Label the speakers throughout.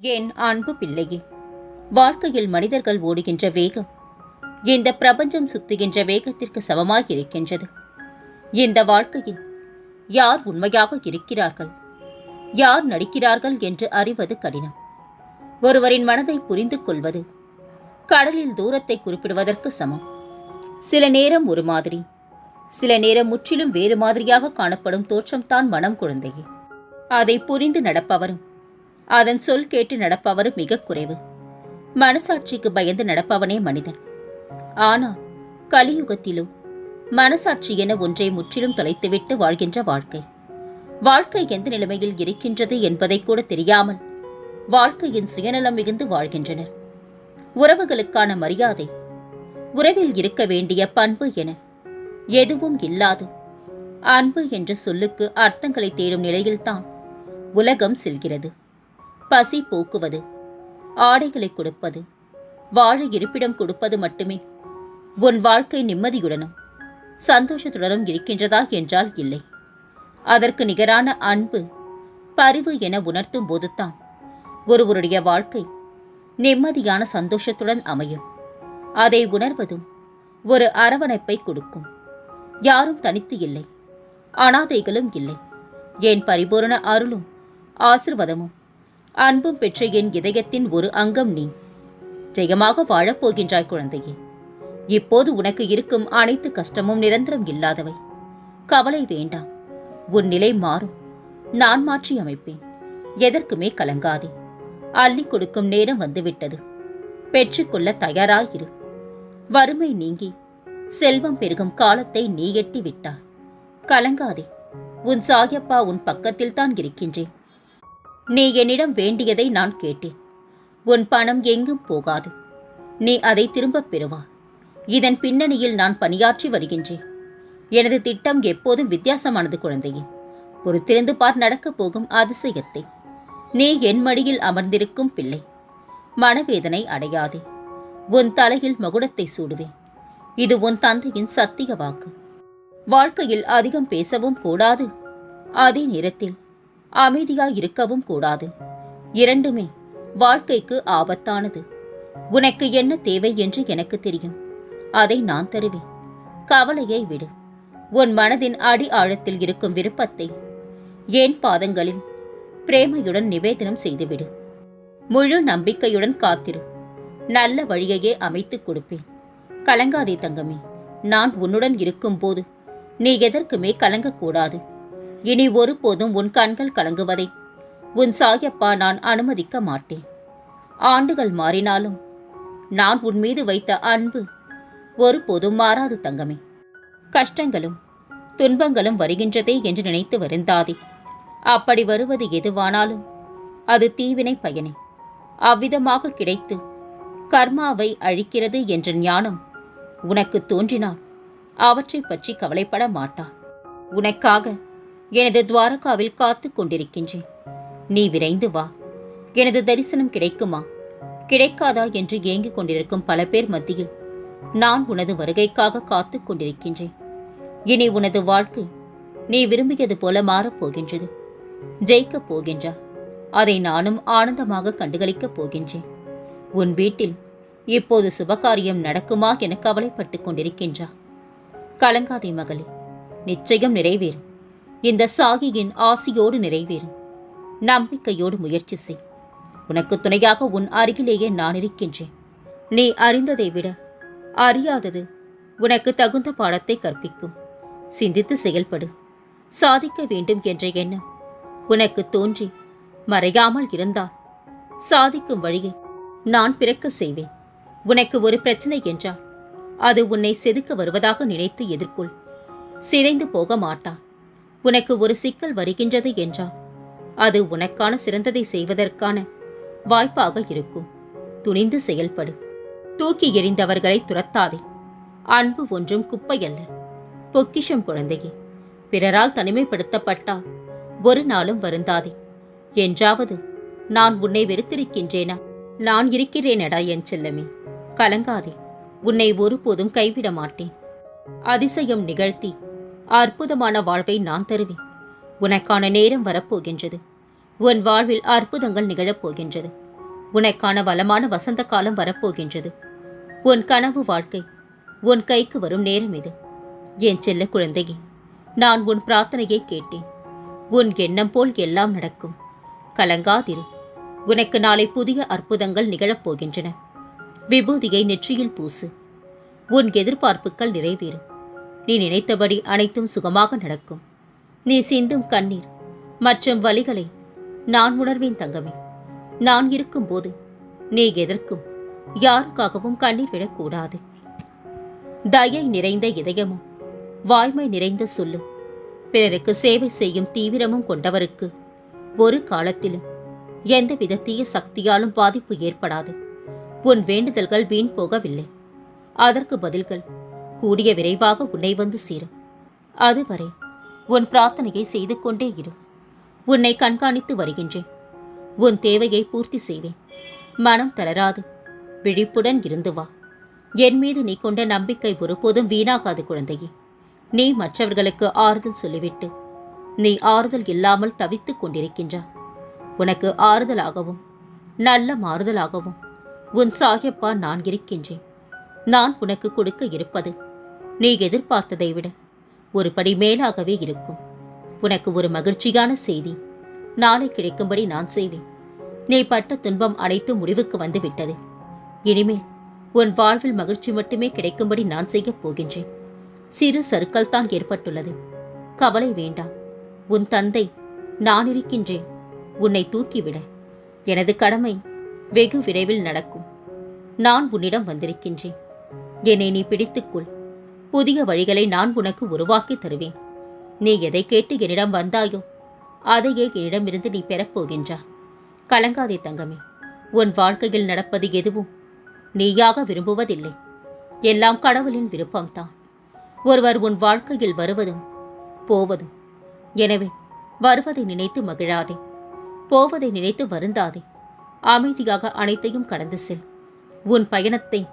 Speaker 1: என் அன்பு பிள்ளையே? வாழ்க்கையில் மனிதர்கள் ஓடுகின்ற வேகம் இந்த பிரபஞ்சம் சுத்துகின்ற வேகத்திற்கு சமமாக இருக்கின்றது. இந்த வாழ்க்கையில் யார் உண்மையாக இருக்கிறார்கள்? யார் நடிக்கிறார்கள் என்று அறிவது கடினம். ஒருவரின் மனதை புரிந்து கொள்வது கடலில் தூரத்தை குறிப்பிடுவதற்கு சமம். சில நேரம் ஒரு மாதிரி சில நேரம் முற்றிலும் வேறு மாதிரியாக காணப்படும் தோற்றம்தான் மனம் குழந்தையே. அதை புரிந்து நடப்பவரும் அதன் சொல் கேட்டு நடப்பவரும் மிக குறைவு. மனசாட்சிக்கு பயந்து நடப்பவனே மனிதன். ஆனால் கலியுகத்திலும் மனசாட்சி என ஒன்றை முற்றிலும் தொலைத்துவிட்டு வாழ்கின்ற வாழ்க்கை. வாழ்க்கை எந்த நிலைமையில் இருக்கின்றது என்பதை கூட தெரியாமல் வாழ்க்கையின் சுயநலம் மிகுந்து வாழ்கின்றனர். உறவுகளுக்கான மரியாதை உறவில் இருக்க வேண்டிய பண்பு என எதுவும் இல்லாது அன்பு என்ற சொல்லுக்கு அர்த்தங்களை தேடும் நிலையில்தான் உலகம் செல்கிறது. பசி போக்குவது ஆடைகளை கொடுப்பது வாழ இருப்பிடம் கொடுப்பது மட்டுமே உன் வாழ்க்கை நிம்மதியுடனும் சந்தோஷத்துடனும் இருக்கின்றதா என்றால் இல்லை. அதற்கு நிகரான அன்பு பரிவு என உணர்த்தும் போதுதான் ஒருவருடைய வாழ்க்கை நிம்மதியான சந்தோஷத்துடன் அமையும். அதை உணர்வதும் ஒரு அரவணைப்பை கொடுக்கும். யாரும் தனித்து இல்லை அனாதைகளும் இல்லை. என் பரிபூரண அருளும் ஆசிர்வாதமும் அன்பும் பெற்ற என் இதயத்தின் ஒரு அங்கம் நீ. ஜெயமாக வாழப்போகின்றாய் குழந்தையே. இப்போது உனக்கு இருக்கும் அனைத்து கஷ்டமும் நிரந்தரம் இல்லாதவை. கவலை வேண்டாம். உன் நிலை மாறும். நான் மாற்றி அமைப்பேன். எதற்குமே கலங்காதே. அள்ளி கொடுக்கும் நேரம் வந்துவிட்டது. பெற்றுக்கொள்ள தயாராயிரு. வறுமை நீங்கி செல்வம் பெருகும் காலத்தை நீ எட்டி விட்டார் கலங்காதே. உன் சாயப்பா உன் பக்கத்தில் தான் இருக்கின்றேன். நீ என்னிடம் வேண்டியதை நான் கேட்டேன். உன் பணம் எங்கும் போகாது. நீ அதை திரும்பப் பெறுவாய் இதன் பின்னணியில் நான் பணியாற்றி வருகின்றேன். எனது திட்டம் எப்போதும் வித்தியாசமானது குழந்தையே. பொறுத்திருந்து பார் நடக்கப் போகும் அதிசயத்தை. நீ என் மடியில் அமர்ந்திருக்கும் பிள்ளை. மனவேதனை அடையாதே. உன் தலையில் மகுடத்தை சூடுவேன். இது உன் தந்தையின் சத்திய வாக்கு. வாழ்க்கையில் அதிகம் பேசவும் கூடாது. அதே நேரத்தில் அமைதியாய் இருக்கவும் கூடாது. இரண்டுமே வாழ்க்கைக்கு ஆபத்தானது. உனக்கு என்ன தேவை என்று எனக்கு தெரியும். அதை நான் தருவேன். கவலையை விடு. உன் மனதின் அடி ஆழத்தில் இருக்கும் விருப்பத்தை என் பாதங்களில் பிரேமையுடன் நிவேதனம் செய்துவிடு. முழு நம்பிக்கையுடன் காத்திரு. நல்ல வழியையே அமைத்துக் கொடுப்பேன். கலங்காதே தங்கமே. நான் உன்னுடன் இருக்கும்போது நீ எதற்குமே கலங்கக்கூடாது. இனி ஒருபோதும் உன் கண்கள் கலங்குவதை. உன் சாயப்பா நான் அனுமதிக்க மாட்டேன். ஆண்டுகள் மாறினாலும் நான் உன் மீது வைத்த அன்பு ஒருபோதும் மாறாது தங்கமே. கஷ்டங்களும் துன்பங்களும் வருகின்றதே என்று நினைத்து வருந்தாதே. அப்படி வருவது எதுவானாலும் அது தீவினை பயனே. அவ்விதமாக கிடைத்து கர்மாவை அழிக்கிறது என்ற ஞானம் உனக்கு தோன்றினால் அவற்றைப் பற்றி கவலைப்பட மாட்டா. உனக்காக எனது துவாரகாவில் காத்துக் கொண்டிருக்கின்றேன். நீ விரைந்து வா. எனது தரிசனம் கிடைக்குமா? கிடைக்காதா என்று ஏங்கிக் கொண்டிருக்கும் பல பேர் மத்தியில் நான் உனது வருகைக்காக காத்துக் கொண்டிருக்கின்றேன். இனி உனது வாழ்க்கை நீ விரும்பியது போல மாறப்போகின்றது ஜெயிக்கப் போகின்றா. அதை நானும் ஆனந்தமாக கண்டுகளிக்கப் போகின்றேன். உன் வீட்டில் இப்போது சுபகாரியம் நடக்குமா என கவலைப்பட்டுக் கொண்டிருக்கின்றா. கலங்காதே மகளே நிச்சயம் நிறைவேறும். இந்த சாகியின் ஆசியோடு நிறைவேறும் நம்பிக்கையோடு முயற்சி செய். உனக்கு துணையாக உன் அருகிலேயே நான் இருக்கின்றேன். நீ அறிந்ததை விட அறியாதது உனக்கு தகுந்த பாடத்தை கற்பிக்கும். சிந்தித்து செயல்படு. சாதிக்க வேண்டும் என்ற எண்ணம் உனக்கு தோன்றி மறையாமல் இருந்தால் சாதிக்கும் வழியை நான் பிறக்க செய்வேன். உனக்கு ஒரு பிரச்சனை என்றால் அது உன்னை செதுக்க வருவதாக நினைத்து எதிர்கொள். சிதைந்து போக மாட்டா. உனக்கு ஒரு சிக்கல் வருகின்றது என்றால் அது உனக்கான சிறந்ததை செய்வதற்கான வாய்ப்பாக இருக்கும். துணிந்து செயல்படு. தூக்கி எறிந்தவர்களை துரத்தாதே. அன்பு ஒன்றும் குப்பையல்ல. பொக்கிஷம் குழந்தையே பிறரால் தனிமைப்படுத்தப்பட்டால் ஒரு நாளும் வருந்தாதே. என்றாவது நான் உன்னை வெறுத்திருக்கின்றேனா? நான் இருக்கிறேனடா என் செல்லமே. கலங்காதே. உன்னை ஒருபோதும் கைவிட மாட்டேன் அதிசயம் நிகழ்த்தி அற்புதமான வாழ்வை நான் தருவேன். உனக்கான நேரம் வரப்போகின்றது. உன் வாழ்வில் அற்புதங்கள் நிகழப் போகின்றது உனக்கான வளமான வசந்த காலம் வரப்போகின்றது. உன் கனவு வாழ்க்கை உன் கைக்கு வரும் நேரம் இது. என் செல்ல குழந்தையே நான் உன் பிரார்த்தனையை கேட்டேன். உன் எண்ணம் போல் எல்லாம் நடக்கும். கலங்காதிரு. உனக்கு நாளை புதிய அற்புதங்கள் நிகழப் போகின்றன விபூதியை நெற்றியில் பூசு. உன் எதிர்பார்ப்புகள் நிறைவேறும் நீ நினைத்தபடி அனைத்தும் சுகமாக நடக்கும். நீ சிந்தும் கண்ணீர் மற்றும் வலிகளை நான் உணர்வேன் தங்கமே. நான் இருக்கும்போது நீ எதற்கும் யாருக்காகவும் கண்ணீர் விடக்கூடாது. தயை நிறைந்த இதயமும் வாய்மை நிறைந்த சொல்லும் பிறருக்கு சேவை செய்யும் தீவிரமும் கொண்டவருக்கு ஒரு காலத்திலும் எந்தவித தீய சக்தியாலும் பாதிப்பு ஏற்படாது. உன் வேண்டுதல்கள் வீண் போகவில்லை. அதற்கு பதில்கள் கூடிய விரைவாக உன்னை வந்து சேரும். அதுவரை உன் பிரார்த்தனையை செய்து கொண்டே இரு. உன்னை கண்காணித்து வருகின்றேன். உன் தேவையை பூர்த்தி செய்வேன். மனம் தளராது. விழிப்புடன் இருந்து வா. என் மீது நீ கொண்ட நம்பிக்கை ஒருபோதும் வீணாகாது குழந்தையே. நீ மற்றவர்களுக்கு ஆறுதல் சொல்லிவிட்டு நீ ஆறுதல் இல்லாமல் தவித்துக் கொண்டிருக்கின்றா. உனக்கு ஆறுதலாகவும் நல்ல மாறுதலாகவும் உன் சாகிப்பா நான் இருக்கின்றேன். நான் உனக்கு கொடுக்க இருப்பது நீ எதிர்பார்த்ததை விட ஒரு படி மேலாகவே இருக்கும். உனக்கு ஒரு மகிழ்ச்சியான செய்தி. நாளை கிடைக்கும்படி நான் செய்வேன். நீ பட்ட துன்பம் அனைத்து முடிவுக்கு வந்து விட்டது இனிமேல் உன் வாழ்வில் மகிழ்ச்சி மட்டுமே கிடைக்கும்படி நான் செய்யப் போகின்றேன். சிறு சறுக்கல் தான் ஏற்பட்டுள்ளது. கவலை வேண்டாம். உன் தந்தை நான் இருக்கின்றேன். உன்னை தூக்கிவிட எனது கடமை வெகு விரைவில் நடக்கும். நான் உன்னிடம் வந்திருக்கின்றேன். என்னை நீ பிடித்துக்கொள். புதிய வழிகளை நான் உனக்கு உருவாக்கி தருவேன். நீ எதை கேட்டு என்னிடம் வந்தாயோ அதையே என்னிடமிருந்து நீ பெறப்போகின்றா கலங்காதே தங்கமே உன் வாழ்க்கையில் நடப்பது எதுவும் நீயாக விரும்புவதில்லை. எல்லாம் கடவுளின் விருப்பம்தான். ஒருவர் உன் வாழ்க்கையில் வருவதும் போவதும். எனவே வருவதை நினைத்து மகிழாதே. போவதை நினைத்து வருந்தாதே. அமைதியாக அனைத்தையும் கடந்து செல். உன் பயணத்தை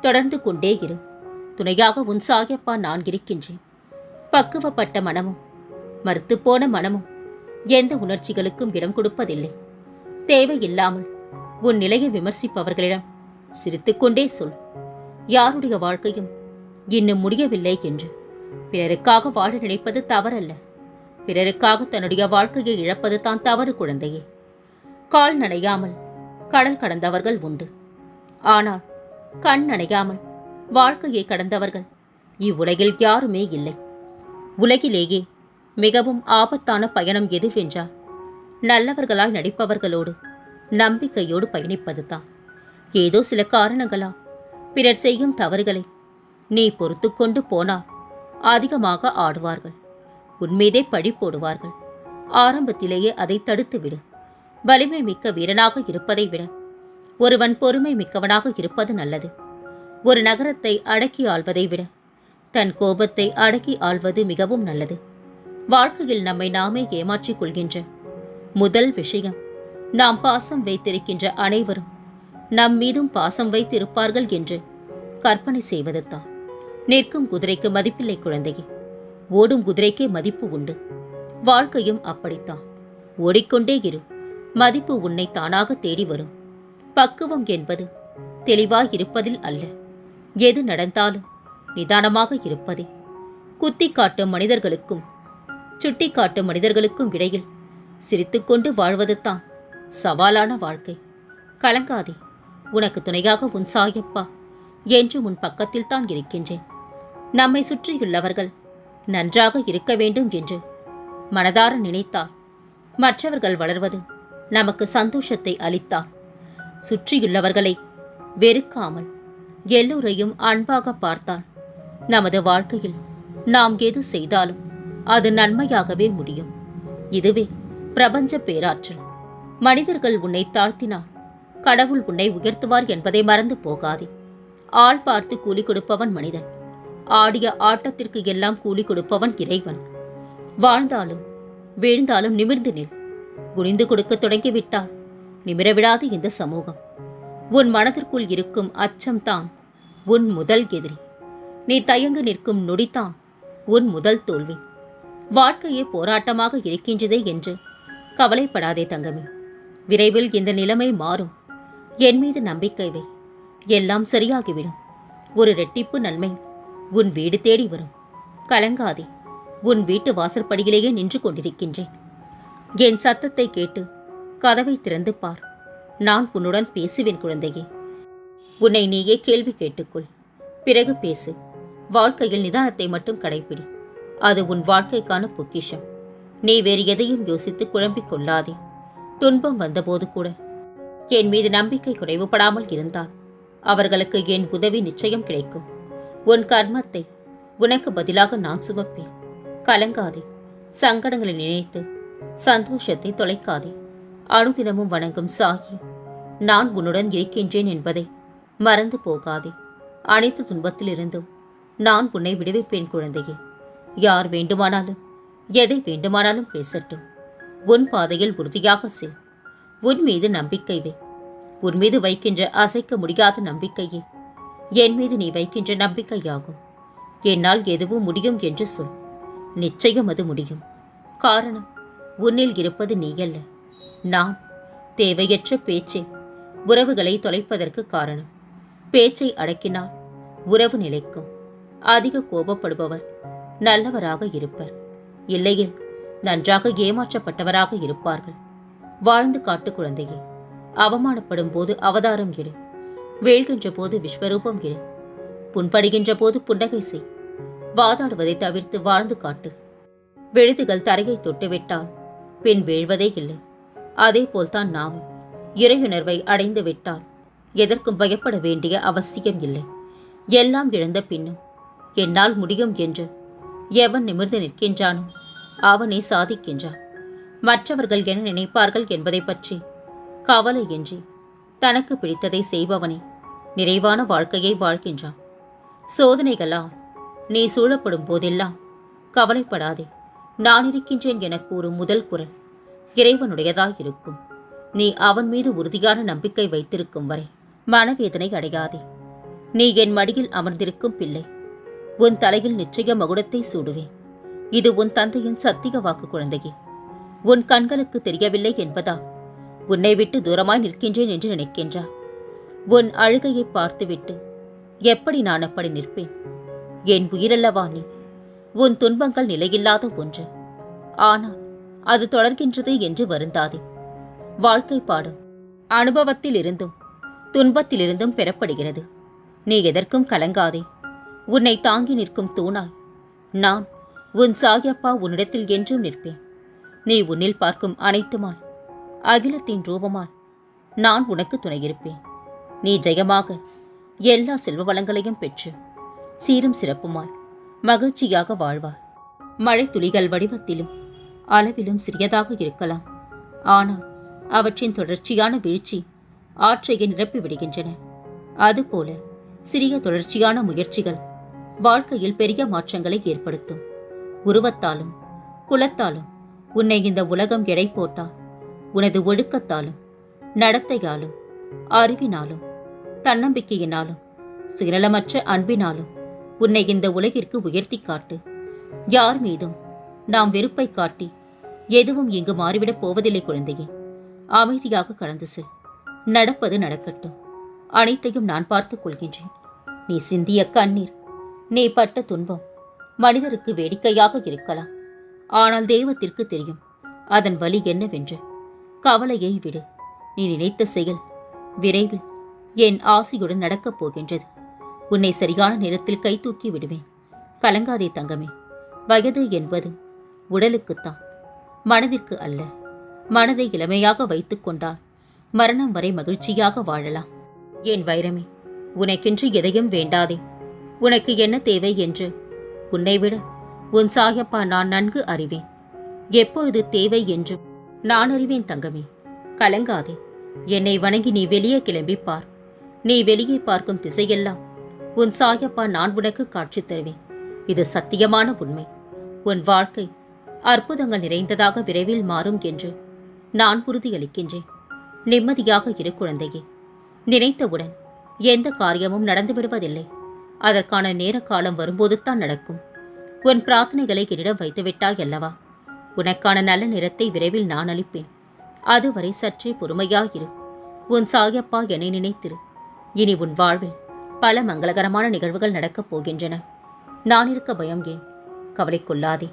Speaker 1: தொடர்ந்து கொண்டே இரு. துணையாக உன் சாயப்பா நான் இருக்கின்றேன். பக்குவப்பட்ட மனமும் மறுத்துப்போன மனமும் எந்த உணர்ச்சிகளுக்கும் இடம் கொடுப்பதில்லை. தேவையில்லாமல் உன் நிலையை விமர்சிப்பவர்களிடம் சிரித்துக்கொண்டே சொல். யாருடைய வாழ்க்கையும் இன்னும் முடியவில்லை என்று. பிறருக்காக வாழ நினைப்பது தவறல்ல. பிறருக்காக தன்னுடைய வாழ்க்கையை இழப்பது தான் தவறு குழந்தையே. கால் நனையாமல் கடல் கடந்தவர்கள் உண்டு. ஆனால் கண் நனையாமல் வாழ்க்கையை கடந்தவர்கள். இவ்வுலகில் யாருமே இல்லை. உலகிலேயே மிகவும் ஆபத்தான பயணம் எதுவென்றால் நல்லவர்களாய் நடிப்பவர்களோடு நம்பிக்கையோடு பயணிப்பதுதான். ஏதோ சில காரணங்களா பிறர் செய்யும் தவறுகளை நீ பொறுத்து கொண்டு போனால் அதிகமாக ஆடுவார்கள். உன்மீதே பழி போடுவார்கள். ஆரம்பத்திலேயே அதை தடுத்துவிடு. வலிமை மிக்க வீரனாக இருப்பதை விட ஒருவன் பொறுமை மிக்கவனாக இருப்பது நல்லது. ஒரு நகரத்தை அடக்கி ஆள்வதை விட தன் கோபத்தை அடக்கி ஆள்வது மிகவும் நல்லது. வாழ்க்கையில் நம்மை நாமே ஏமாற்றிக் கொள்கின்ற முதல் விஷயம் நாம் பாசம் வைத்திருக்கின்ற அனைவரும் நம் மீதும் பாசம் வைத்திருப்பார்கள் என்று கற்பனை செய்வது தான் நிற்கும் குதிரைக்கு மதிப்பில்லை குழந்தையே ஓடும் குதிரைக்கே மதிப்பு உண்டு. வாழ்க்கையும் அப்படித்தான். ஓடிக்கொண்டே இரு மதிப்பு உன்னை தானாக தேடி வரும். பக்குவம் என்பது தெளிவாயிருப்பதில் அல்ல. எது நடந்தாலும் நிதானமாக இருப்பதே. குத்தி காட்டும் மனிதர்களுக்கும் சுட்டி காட்டும் மனிதர்களுக்கும் இடையில் சிரித்துக்கொண்டு வாழ்வதுதான் சவாலான வாழ்க்கை. கலங்காதே உனக்கு துணையாக உன் சாயப்பா என்று உன் பக்கத்தில் தான் இருக்கின்றேன். நம்மை சுற்றியுள்ளவர்கள் நன்றாக இருக்க வேண்டும் என்று மனதார நினைத்தால் மற்றவர்கள் வளர்வது நமக்கு சந்தோஷத்தை அளித்தார். சுற்றியுள்ளவர்களை வெறுக்காமல் எல்லோரையும் அன்பாக பார்த்தார் நமது வாழ்க்கையில் நாம் எது செய்தாலும் அது நன்மையாகவே முடியும். இதுவே பிரபஞ்ச பேராற்றல். மனிதர்கள் உன்னை தாழ்த்தினால் கடவுள் உன்னை உயர்த்துவார் என்பதை மறந்து போகாதே. ஆள் பார்த்து கூலி கொடுப்பவன் மனிதன். ஆடிய ஆட்டத்திற்கு எல்லாம் கூலி கொடுப்பவன் இறைவன். வாழ்ந்தாலும் வீழ்ந்தாலும் நிமிர்ந்து நில். குனிந்து கொடுக்க தொடங்கிவிட்டால் நிமிரவிடாது இந்த சமூகம். உன் மனதிற்குள் இருக்கும் அச்சம்தான் உன் முதல் எதிரி. நீ தயங்கு நிற்கும் நொடித்தான் உன் முதல் தோல்வி. வாழ்க்கையே போராட்டமாக இருக்கின்றதே என்று கவலைப்படாதே தங்கமே. விரைவில் இந்த நிலைமை மாறும். என் மீது நம்பிக்கை வை. எல்லாம் சரியாகிவிடும். ஒரு ரெட்டிப்பு நன்மை உன் வீடு தேடி வரும். கலங்காதே. உன் வீட்டு வாசற்படியிலேயே நின்று கொண்டிருக்கின்றேன். என் சத்தத்தை கேட்டு கதவை திறந்து பார். நான் உன்னுடன் பேசுவேன் குழந்தையே. உன்னை நீயே கேள்வி கேட்டுக்கொள். பிறகு பேசு. வாழ்க்கையில் நிதானத்தை மட்டும் கடைப்பிடி. அது உன் வாழ்க்கைக்கான பொக்கிஷம். நீ வேறு எதையும் யோசித்து குழம்பிக் கொள்ளாதே. துன்பம் வந்தபோது கூட. என் மீது நம்பிக்கை குறைவுபடாமல் இருந்தால் அவர்களுக்கு என் உதவி நிச்சயம் கிடைக்கும். உன் கர்மத்தை உனக்கு பதிலாக நான் சுமப்பேன். கலங்காதே. சங்கடங்களை நினைத்து சந்தோஷத்தை தொலைக்காதே. அனுதினமும் வணங்கும் சாகி. நான் உன்னுடன் இருக்கின்றேன் என்பதை மறந்து போகாதே. அனைத்து துன்பத்திலிருந்தும் நான் உன்னை விடுவிப்பேன் குழந்தையே. யார் வேண்டுமானாலும் எதை வேண்டுமானாலும் பேசட்டும். உன் பாதையில் உறுதியாக செல். உன் மீது நம்பிக்கை வை. உன் மீது வைக்கின்ற அசைக்க முடியாத நம்பிக்கையே. என் மீது நீ வைக்கின்ற நம்பிக்கையாகும். என்னால் எதுவும் முடியும் என்று சொல். நிச்சயம் அது முடியும். காரணம் உன்னில் இருப்பது நீ நாம் தேவையற்ற பேச்சே உறவுகளை தொலைப்பதற்கு காரணம். பேச்சை அடக்கினால் உறவு நிலைக்கும். அதிக கோபப்படுபவர் நல்லவராக இருப்பர். இல்லையில் நன்றாக ஏமாற்றப்பட்டவராக இருப்பார்கள். வாழ்ந்து காட்டு குழந்தையே அவமானப்படும் போது அவதாரம் எடு வேழ்கின்ற போது விஸ்வரூபம் எடு புண்படுகின்ற போது புன்னகை செய். வாதாடுவதை தவிர்த்து வாழ்ந்து காட்டு. விழுதுகள் தரையை தொட்டுவிட்டால் பின் வீழ்வதே இல்லை. அதே போல்தான் நாமும். இறையுணர்வை அடைந்து விட்டால் எதற்கும் பயப்பட வேண்டிய அவசியம் இல்லை. எல்லாம் இழந்த பின்னும் என்னால் முடியும் என்று எவன் நிமிர்ந்து நிற்கின்றானோ அவனே சாதிக்கின்றான். மற்றவர்கள் என்ன நினைப்பார்கள் என்பதை பற்றி கவலையின்றி தனக்கு பிடித்ததை செய்பவனே நிறைவான வாழ்க்கையை வாழ்கின்றான். சோதனைகளால் நீ சூழப்படும் போதெல்லாம் கவலைப்படாதே நான் இருக்கின்றேன் என கூறும் முதல் குரல். இறைவனுடையதாய் இருக்கும். நீ அவன் மீது உறுதியான நம்பிக்கை வைத்திருக்கும் வரை மனவேதனை அடையாதே. நீ என் மடியில் அமர்ந்திருக்கும் பிள்ளை. உன் தலையில் நிச்சய மகுடத்தை சூடுவேன். இது உன் தந்தையின் சத்திய வாக்கு குழந்தையே. உன் கண்களுக்கு தெரியவில்லை என்பதா? உன்னை விட்டு தூரமாய் நிற்கின்றேன் என்று நினைக்கின்றா? உன் அழுகையை பார்த்துவிட்டு எப்படி நான் அப்படி நிற்பேன்? என் உயிரல்லவா நீ? உன் துன்பங்கள் நிலையில்லாத ஒன்று. ஆனால் அது தொடர்கின்றது என்று வருந்தாதே. வாழ்க்கை பாடம். அனுபவத்திலிருந்தும் துன்பத்திலிருந்தும் பெறப்படுகிறது. நீ எதற்கும் கலங்காதே. உன்னை தாங்கி நிற்கும் தூணாய். நான் உன் சாகியப்பா உன்னிடத்தில் என்றும் நிற்பேன். நீ உன்னில் பார்க்கும் அனைத்துமாய். அகிலத்தின் ரூபமாய் நான் உனக்கு துணையிருப்பேன். நீ ஜெயமாக எல்லா செல்வ வளங்களையும் பெற்று சீரும் சிறப்புமாய் மகிழ்ச்சியாக வாழ்வாய். மழை துளிகள் வடிவத்திலும் அளவிலும் சிறியதாக இருக்கலாம். ஆனால் அவற்றின் தொடர்ச்சியான வீழ்ச்சி ஆற்றையை நிரப்பிவிடுகின்றன அதுபோல சிறிய தொடர்ச்சியான முயற்சிகள் வாழ்க்கையில் பெரிய மாற்றங்களை ஏற்படுத்தும். உருவத்தாலும் குலத்தாலும் உன்னை இந்த உலகம் எடை போட்டால் உனது ஒழுக்கத்தாலும் நடத்தையாலும் அறிவினாலும் தன்னம்பிக்கையினாலும் சுயநலமற்ற அன்பினாலும் உன்னை இந்த உலகிற்கு உயர்த்தி காட்டு. யார் மீதும் நாம் வெறுப்பை காட்டி எதுவும் இங்கு மாறிவிடப் போவதில்லை குழந்தையே. அமைதியாக கடந்து செல். நடப்பது நடக்கட்டும். அனைத்தையும் நான் பார்த்துக் கொள்கின்றேன். நீ சிந்திய கண்ணீர் நீ பட்ட துன்பம் மனிதருக்கு வேடிக்கையாக இருக்கலாம். ஆனால் தெய்வத்திற்கு தெரியும் அதன் வலி என்னவென்று. கவலையை விடு. நீ நினைத்த செயல் விரைவில் என் ஆசையுடன் நடக்கப் போகின்றது. உன்னை சரியான நேரத்தில் கை தூக்கி விடுவேன். கலங்காதே தங்கமே. வயது என்பது உடலுக்குத்தான். மனதிற்கு அல்ல. மனதை இளமையாக வைத்துக் கொண்டால் மரணம் வரை மகிழ்ச்சியாக வாழலாம். என் வைரமே உனக்கென்று எதையும் வேண்டாதே. உனக்கு என்ன தேவை என்று உன்னை விட உன் சாயப்பா நான் நன்கு அறிவேன். எப்பொழுது தேவை என்று நான் அறிவேன் தங்கமே. கலங்காதே என்னை வணங்கி நீ வெளியே கிளம்பிப் பார். நீ வெளியே பார்க்கும் திசையெல்லாம் உன் சாயப்பா நான் உனக்கு காட்சி தருவேன். இது சத்தியமான உண்மை. உன் வாழ்க்கை அற்புதங்கள் நிறைந்ததாக விரைவில் மாறும் என்று நான் உறுதியளிக்கின்றேன். நிம்மதியாக இரு குழந்தையே நினைத்தவுடன் எந்த காரியமும் நடந்து விடுவதில்லை. அதற்கான நேர காலம் வரும்போதுதான் நடக்கும். உன் பிரார்த்தனைகளை என்னிடம் வைத்துவிட்டாய் அல்லவா? உனக்கான நல்ல நிறத்தை விரைவில் நான் அளிப்பேன். அதுவரை சற்றே பொறுமையாயிரு. உன் சாயப்பா என்னை நினைத்திரு. இனி உன் வாழ்வில் பல மங்களகரமான நிகழ்வுகள் நடக்கப் போகின்றன. நான் இருக்க பயம் ஏன்? கவலைக்குள்ளாதே